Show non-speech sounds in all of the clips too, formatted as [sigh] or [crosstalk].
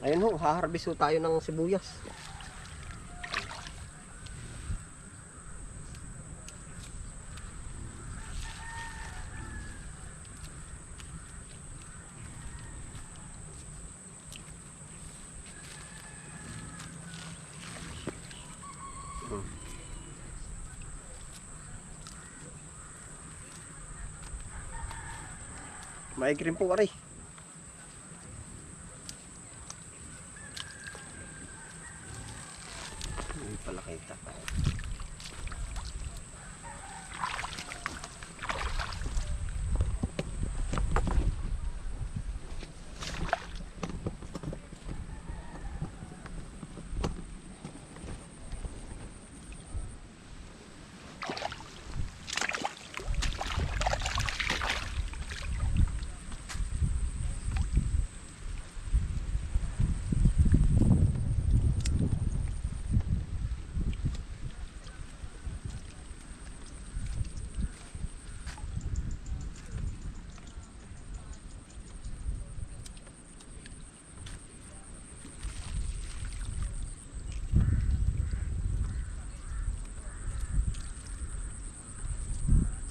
Ayun ho, haharbis ho tayo ng sibuyas. Maigri rin po, aray. Hindi pala kita.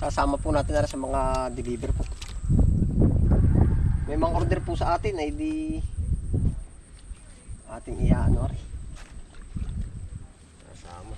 Sasama po natin na sa mga deliver po. May mga order po sa atin ay di ating iaano rin. Sasama.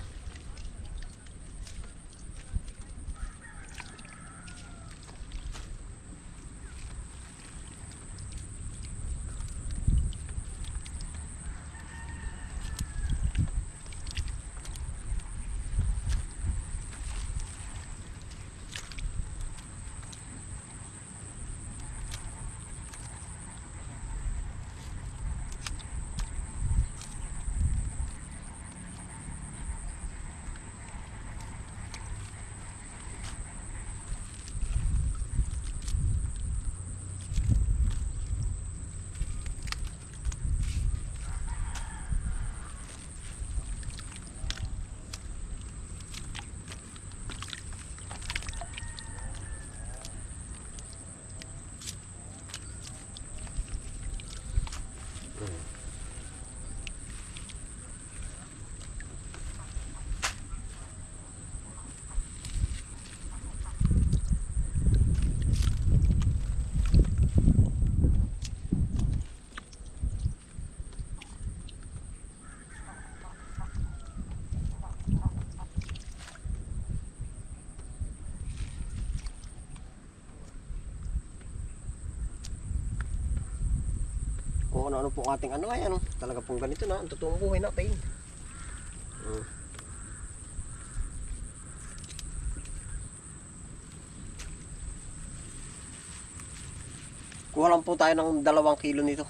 Ano-ano po ating ano ay ano, talaga pong ganito na, ang totoong buhay natin. Mm. Kuha lang po tayo ng dalawang kilo nito.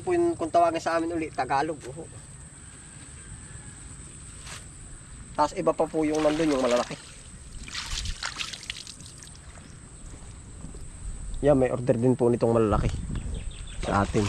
Ito po yung kung tawagin sa amin uli, Tagalog. Oh. Tapos iba pa po yung nandun yung malalaki. Yan, may order din po nitong malalaki sa atin.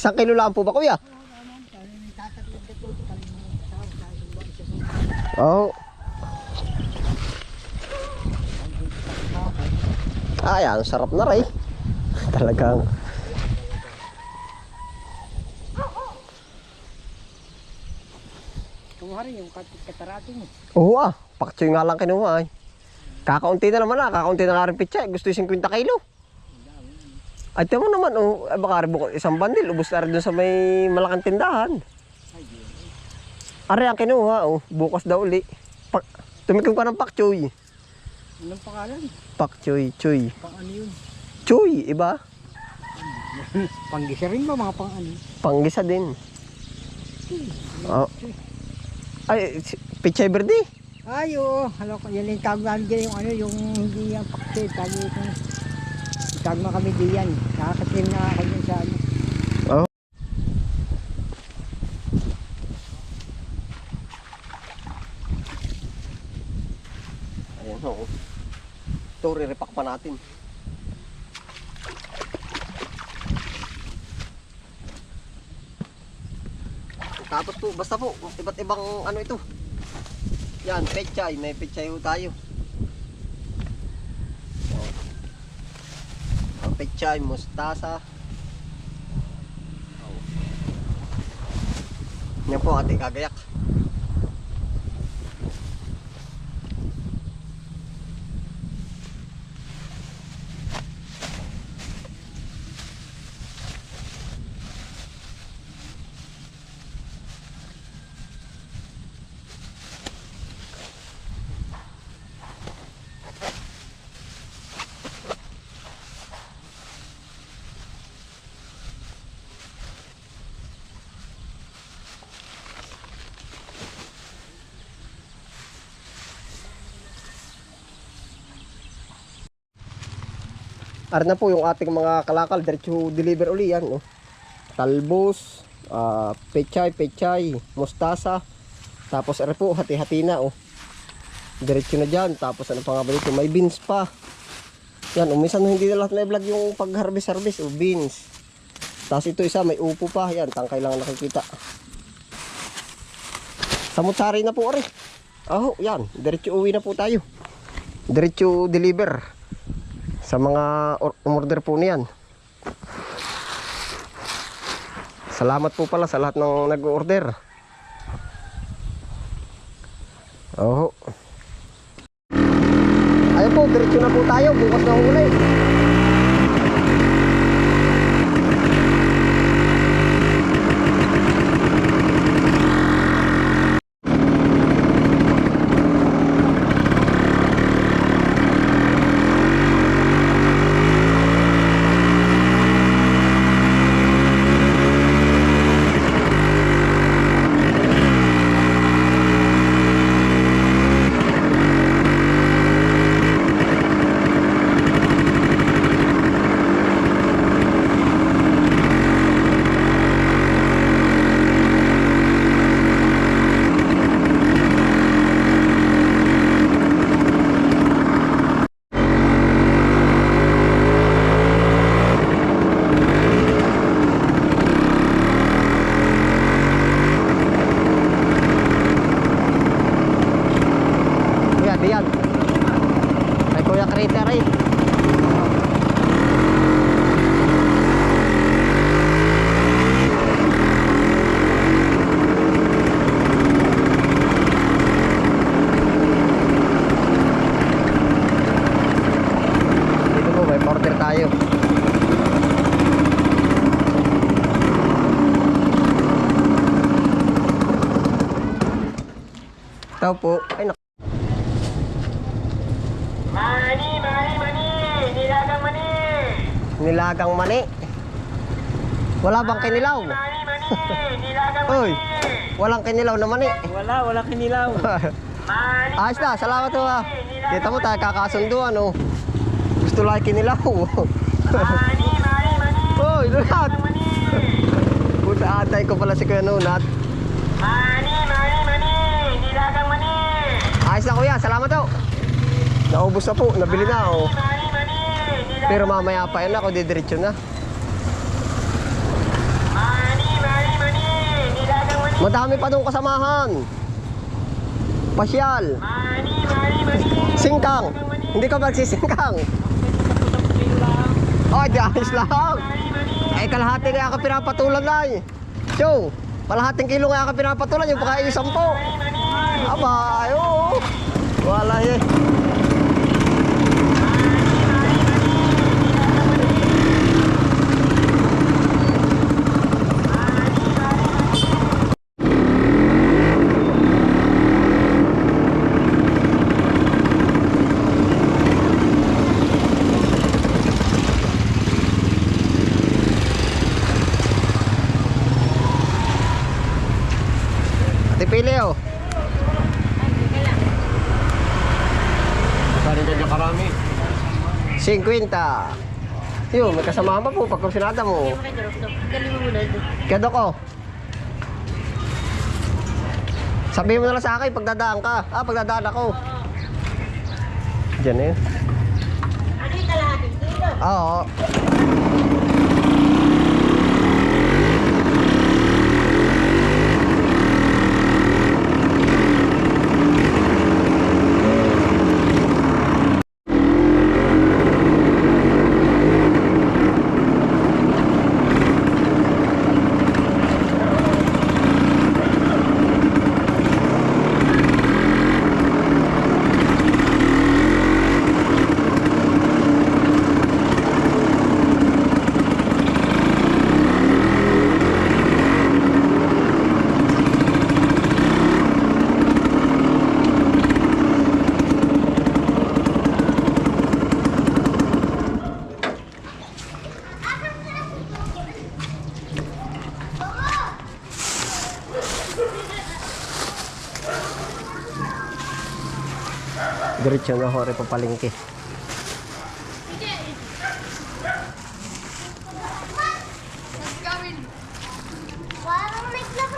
Isang kilo lang po ba kuya? Oo. Oh. Ay, ang sarap na rin. [laughs] Talagang. Kumuha rin yung kat- katarate mo. Oo ah, pakchoy nga lang kinuha ay. Kakaunti na naman ah, kakaunti na nga rin pitsa. eh. Gusto yung 50 kilo. Ay, tiyan mo naman, oh, ay, baka rin buko- isang bandil, ubos na rin dun sa may malaking tindahan. Ari ang kinuha, oh, bukas daw uli. Pak, tumikim ka ng pakchoy. Anong pangalan? Pakchoy, choy. Pang ano yun? Choy, iba? Panggisa rin ba mga pang ano? Panggisa din. Oh. Ay, pichay verde. Ay, oo. Halo. Yan yung tawag namin dyan yung ano, yung hindi yung pakse. Tawag yung tawag mo kami diyan. Nakakatim na ako dyan sa ano. Oh. Ayan o. Ito, re-repack pa natin. Tapos po, basta po, iba't ibang ano ito. Yan, pechay. May pechay tayo. Oh. Ang pechay, mustasa. Yan po ating kagayak. Ar na po yung ating mga kalakal, diretso deliver uli yan. Oh. Talbos, ah, pechay, pechay, mustasa. Tapos ano po, hati-hati na. Oh. Diretso na dyan. Tapos ano pa nga ba dito? May beans pa. Yan, umisan hindi na lahat na vlog yung pag-harvest-harvest. Oh, beans. Tapos ito isa, may upo pa. Yan, tangkay lang nakikita. Samutsari na po, ari. Oh, yan. Diretso uwi na po tayo. Diretso deliver sa mga or- umorder po niyan. Salamat po pala sa lahat ng nag-order. Oo. Ayun po, diretso na po tayo. Bukas na huli. Kuya, diyan. Ay, Kuya Kriter eh. Dito po, may order tayo. Tao po. Ay, nak- Mani, mani, mani! Nilagang mani! Nilagang mani. Wala bang kinilaw? Mani, mani! Nilagang [laughs] Oy, walang kinilaw na mani. Wala, wala kinilaw. Mani! Ayos na, salamat po ah. Kita mo tayo kakasunduan oh. Gusto lang kinilaw. Mani, mani, mani! [laughs] Hoy, lahat. Mani! Puta atay ko pala si Kuya Nunat. Mani, mani, mani! Nilagang mani! Ayos na kuya, salamat po. Naubos na po, nabili na oh. Mani! Nilagang Pero mamaya pa yun ako, didiretso na. Madami pa doon kasamahan. Pasyal. Singkang. Hindi ka magsisingkang. [laughs] Oh, di ayos lang. Ay, kalahati kaya ka pinapatulan na eh. So, kalahating kilo kaya ka pinapatulan, yung pakain yung sampo. Aba, ay, oo. Wala eh. 50. Yun, may kasama pa po pag kursinada mo. Kaya ko. Sabihin mo na lang sa akin, pagdadaan ka. Ah, pagdadaan ako. Diyan eh. Ano yung kalahating kilo? Oo. Diretso na hore club.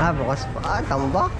Ah, bukas pa. Ah, tambak.